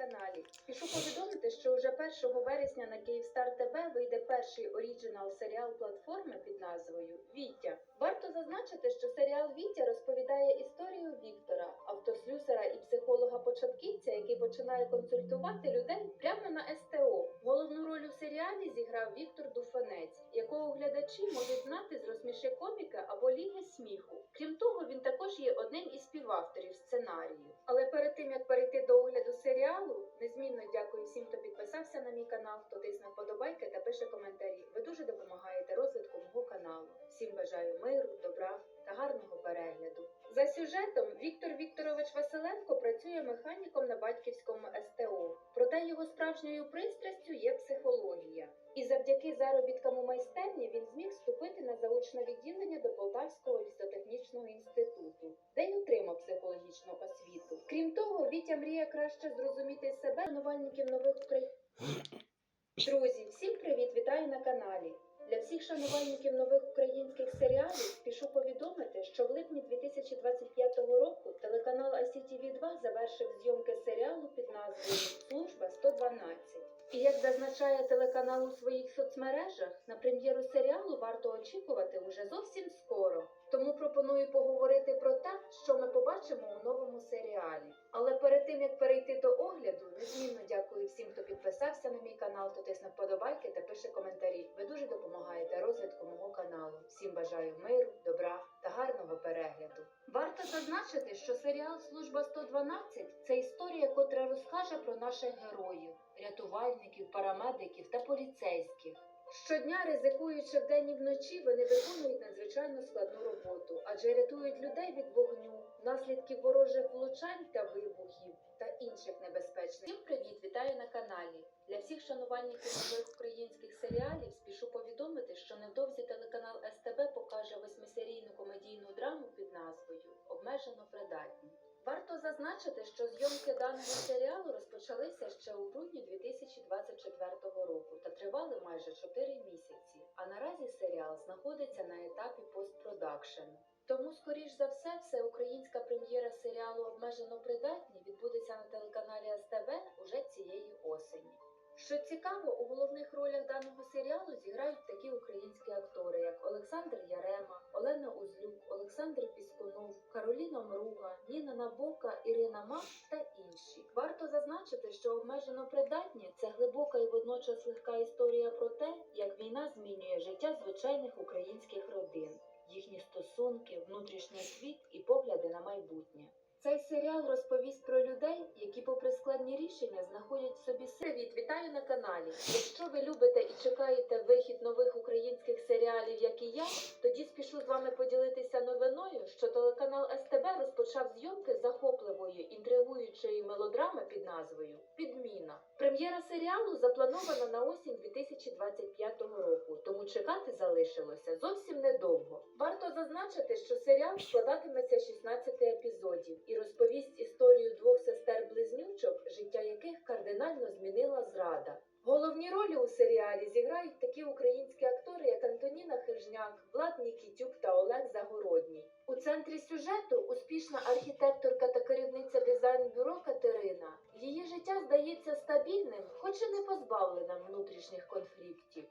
каналі. Спішу повідомити, що вже 1 вересня на Київстар ТВ вийде перший оріджинал серіал платформи під назвою Віття. Варто зазначити, що серіал Віття розповідає історію Віктора, автослюсера і психолога-початківця, який починає консультувати людей прямо на СТО. Головну роль у серіалі зіграв Віктор Дуфанець, якого глядачі можуть знати з розсміши коміка або ліги сміху. Крім того, він також є одним із співавторів сценарію. Але перед тим як перейти до огляду серіалу, незмінно дякую всім, хто підписався на мій канал, хто тисне вподобайки та пише коментарі. Ви дуже допомагаєте розвитку мого каналу. Всім бажаю миру, добра та гарного перегляду. За сюжетом Віктор Вікторович Василенко працює механіком на батьківському СТО. Проте його справжньою пристрастю є психологія. І завдяки заробіткам у майстерні він зміг вступити на заочне відділення до Полтавського лісотехнічного інституту, де й отримав психологічну освіту. Крім того, Вітя мріє краще зрозуміти себе шанувальників нових Україн. Друзі, всім привіт! Вітаю на каналі. Для всіх шанувальників нових українських серіалів пішу повідомити, що в липні 2025 року телеканал ICTV 2 завершив зйомки серіалу під назвою Служба 112. І як зазначає телеканал у своїх соцмережах, на прем'єру серіалу варто очікувати уже зовсім скоро. Тому пропоную поговорити побачимо у новому серіалі. Але перед тим як перейти до огляду, незмінно дякую всім, хто підписався на мій канал, хто тисне вподобайки та пише коментарі. Ви дуже допомагаєте розвитку мого каналу. Всім бажаю миру, добра та гарного перегляду. Варто зазначити, що серіал Служба 112 це історія, котра розкаже про наших героїв, рятувальників, парамедиків та поліцейських. Щодня, ризикуючи вдень і вночі, вони виконують надзвичайно складну роботу, адже рятують людей від вогню, наслідків ворожих влучань та вибухів та інших небезпечних. Всім привіт, вітаю на каналі. Для всіх шанувальників нових українських серіалів спішу повідомити, що невдовзі телеканал СТБ покаже восьмисерійну комедійну драму під назвою Обмежено придатні. Варто зазначити, що зйомки даного серіалу розпочалися ще у грудні 2024 року та тривали майже 4 місяці. А наразі серіал знаходиться на етапі постпродакшену. Тому, скоріш за все, всеукраїнська прем'єра серіалу Обмежено придатні відбудеться на телеканалі СТБ уже цієї осені. Що цікаво, у головних ролях даного серіалу зіграють такі українські актори, як Олександр Ярема, Олена Узлюк, Олександр Піскунов, Кароліна Мруга, Ніна Набока, Ірина Мак та інші. Варто зазначити, що обмежено придатні водночас легка історія про те, як війна змінює життя звичайних українських родин, їхні стосунки, внутрішній світ і погляди на майбутнє. Цей серіал розповість про людей, які, попри складні рішення, знаходять собі. Привіт, вітаю на каналі. Якщо ви любите і чекаєте вихід нових українських серіалів, як і я, тоді спішу з вами поділитися новиною, що телеканал СТБ розпочав зйомки захопливої інтригуючої мелодрами під назвою Підміна. Прем'єра серіалу запланована на осінь 2025 року, тому чекати залишилося зовсім недовго. Варто зазначити, що серіал складатиметься з 16 епізодів і розповість історію двох сестер-близнючок, життя яких кардинально змінила зрада. Головні ролі у серіалі зіграють такі українські актори, Антоніна Хижняк, Влад Нікітюк та Олег Загородній. У центрі сюжету успішна архітекторка та керівниця дизайн-бюро Катерина. Її життя здається стабільним, хоч і не позбавленим внутрішніх конфліктів.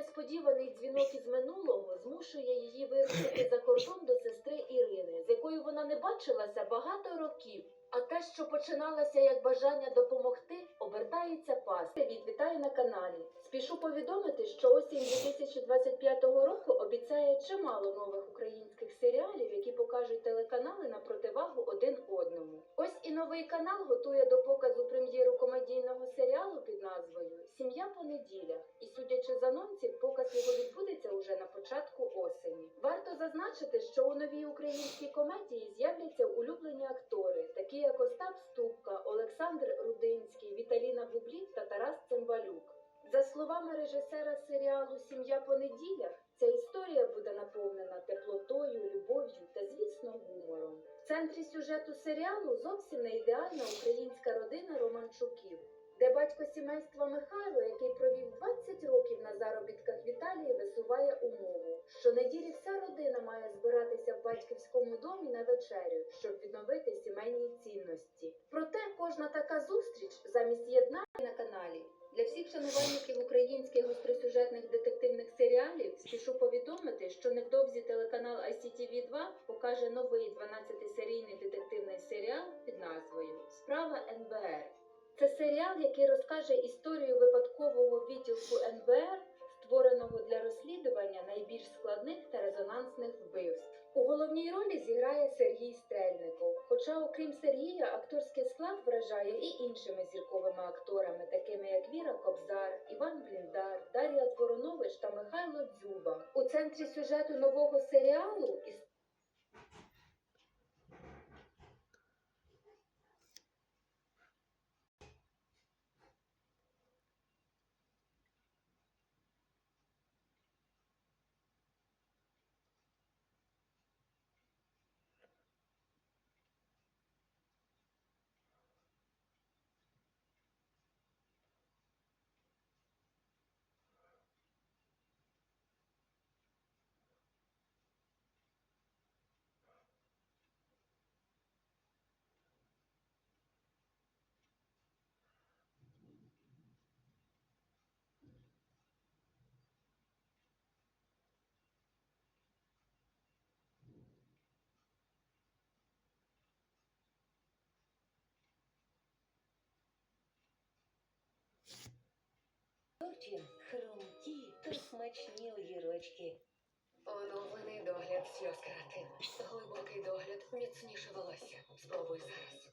Несподіваний дзвінок із минулого змушує її вирушити за кордон до сестри Ірини, з якою вона не бачилася багато років. А те, що починалося як бажання допомогти, обертається пас. Привіт, вітаю на каналі. Спішу повідомити, що осінь 2025 року обіцяє чимало нових українських серіалів, які покажуть телеканали на противагу і новий канал готує до показу прем'єру комедійного серіалу під назвою Сім'я по неділях. І судячи з анонсів, показ його відбудеться уже на початку осені. Варто зазначити, що у новій українській комедії з'являться улюблені актори, такі як Остап Ступка, Олександр Рудинський, Віталіна Бублік та Тарас Цимбалюк. За словами режисера серіалу Сім'я по неділях, ця історія буде наповнена теплотою, любов'ю та, звісно, гумором. В центрі сюжету серіалу зовсім не ідеальна українська родина Романчуків, де батько сімейства Михайло, який провів 20 років на заробітках в Італії, висуває умову. Щонеділі вся родина має збиратися в батьківському домі на вечерю, щоб відновити сімейні цінності. Проте кожна така зустріч замість єднання на каналі. Для всіх шанувальників українських гостросюжетних детективних серіалів спішу повідомити, що невдовзі телеканал ICTV 2 покаже новий 12-серійний детективний серіал під назвою Справа НБР. Це серіал, який розкаже історію випадкового відділку НБР, створеного для розслідування найбільш складних та резонансних вбивств. У головній ролі зіграє Сергій Стрельников. Хоча, окрім Сергія, акторський склад вражає і іншими зірковими акторами, такими як Віра Кобзар, Іван Бліндар, Дар'я Творонович та Михайло Дзюба. У центрі сюжету нового серіалу іс- хрумкі та смачні огірочки. Оновлений догляд сльоз. Глибокий догляд, міцніше волосся. Спробуй зараз.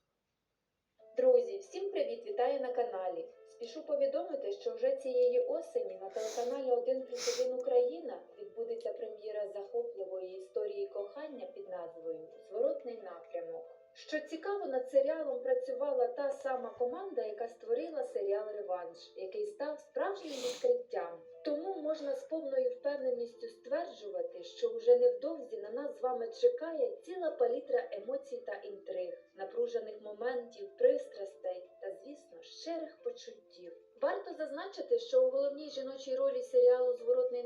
Друзі, всім привіт! Вітаю на каналі. Спішу повідомити, що вже цієї осені на телеканалі 1 плюс 1 Україна відбудеться прем'єра захопливої історії кохання під назвою Зворотний напрямок. Що цікаво, над серіалом працювала та сама команда, яка створила серіал Реванш, який став справжнім відкриттям. Тому можна з повною впевненістю стверджувати, що вже невдовзі на нас з вами чекає ціла палітра емоцій та інтриг, напружених моментів, пристрастей та, звісно, щирих почуттів. Варто зазначити, що у головній жіночій ролі серіалу Зворотний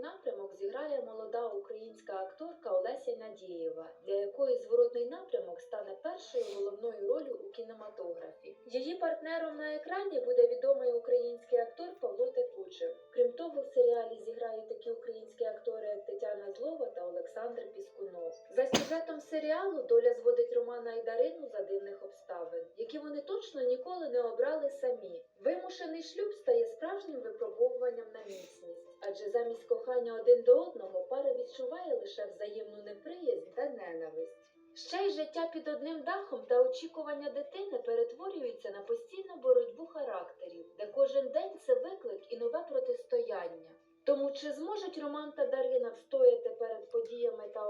молода українська акторка Олеся Надієва, для якої зворотний напрямок стане першою головною ролью у кінематографі. Її партнером на екрані буде відомий український актор Павло Текучев. Крім того, в серіалі зіграють такі українські актори, як Тетяна Злова та Олександр Піскунов. За сюжетом серіалу доля зводить Романа і Дарину за дивних обставин, які вони точно ніколи не обрали самі. Вимушений шлюб стає справжнім випробовуванням на міцність, адже замість кохання один до одного пара відчуває лише взаємну неприязнь та ненависть. Ще й життя під одним дахом та очікування дитини перетворюються на постійну боротьбу характерів, де кожен день це виклик і нове протистояння. Тому чи зможуть Роман та Дарина встояти перед подіями та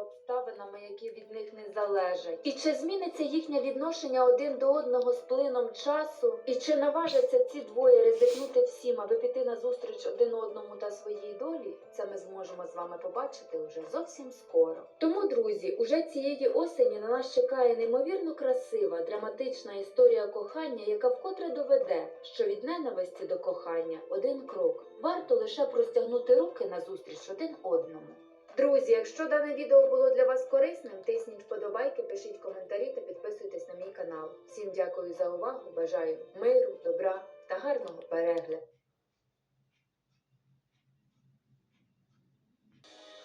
обставинами, які від них не залежать? І чи зміниться їхнє відношення один до одного з плином часу? І чи наважаться ці двоє ризикнути всім, аби піти на зустріч один одному та своїй долі? Це ми зможемо з вами побачити вже зовсім скоро. Тому, друзі, уже цієї осені на нас чекає неймовірно красива, драматична історія кохання, яка вкотре доведе, що від ненависті до кохання один крок. Варто лише простягнути руки назустріч один одному. Друзі, якщо дане відео було для вас корисним, тисніть вподобайки, пишіть коментарі та підписуйтесь на мій канал. Всім дякую за увагу. Бажаю миру, добра та гарного перегляду.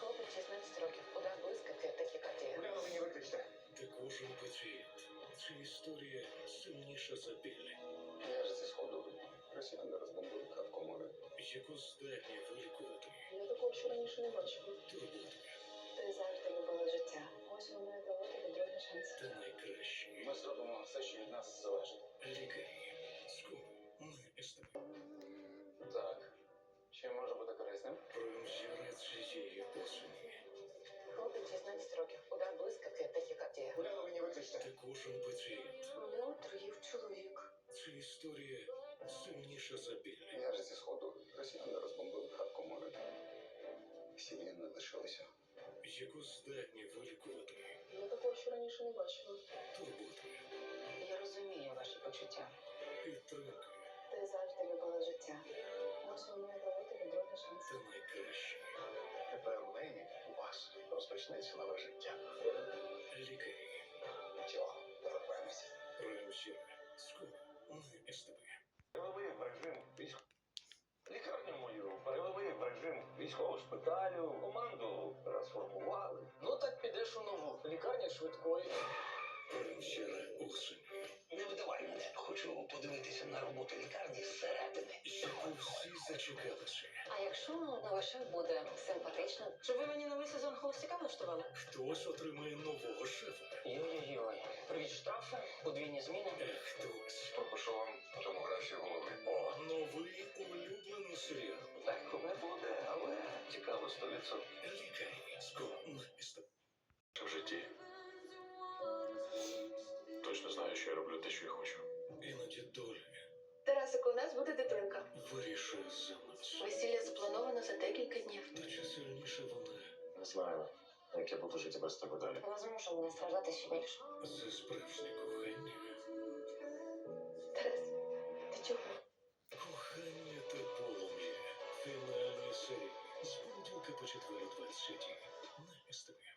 Хлопець 16 років. Удар блискавки та хікардія. Уляну не викличте. Ти кожен пацієнт. Історія сильніша за біль, Я ж зі сходу. Росіяни розбомбили. Яку здатні вилікувати Я такого ще раніше не бачила. турботи Ти завжди любила життя. Ось воно і дало тобі другий шанс. та найкращі Ми зробимо все, що від нас залежить. лікарі. Скоро на СТБ. Так. Чим може бути корисним? Прем'єра цієї осені. Хлопець 16 років. Удар блискавки та хікардія. Уляну не викличте. Ти кожен пацієнт. Мене отруїв чоловік. Ця історія сильніша за біль, Я ж зі сходу. вселенної лишилося. Яку здатні вилікувати? Я такого ще раніше не бачила. Турботи, Я розумію ваші почуття. підтримки Ти завжди любила життя. Може, мені давати тобі другий шанс. та найкраще. Тепер Лені у вас розпочнеться нове життя. Лікарі. Тіло, торкаємося. Ремзі. Скоро. Ми із тобою. Голови, Максим, військ перевели в режим військового шпиталю, команду розформували. Ну так підеш у нову. Лікарня швидкої. Прем'єра осені, Не видавай мене, хочу подивитися на роботу лікарні зсередини. яку всі зачекалися. А якщо нова шеф буде симпатична? Щоб ви мені новий сезон холостяка влаштували? Хтось отримає нового шефа, Йой-йой-йой. Привіт штрафи, подвійні зміни. а хтось Пропишу вам томографію голови. О, новий улюблений серіал. Легко не буде, але цікаво 100%. Лікарі скоро на СТ. В житті. Точно знаю, що я роблю те, що я хочу. Іноді доля Тарасику, у нас буде дитинка. вирішує за нас. Весілля заплановано за декілька днів. Та чи сильніше вона Не знаю, як я буду жити без тебе далі. Вона змушена не страждати ще більше. за справжнє кохання? Четвер 20 на СТВ.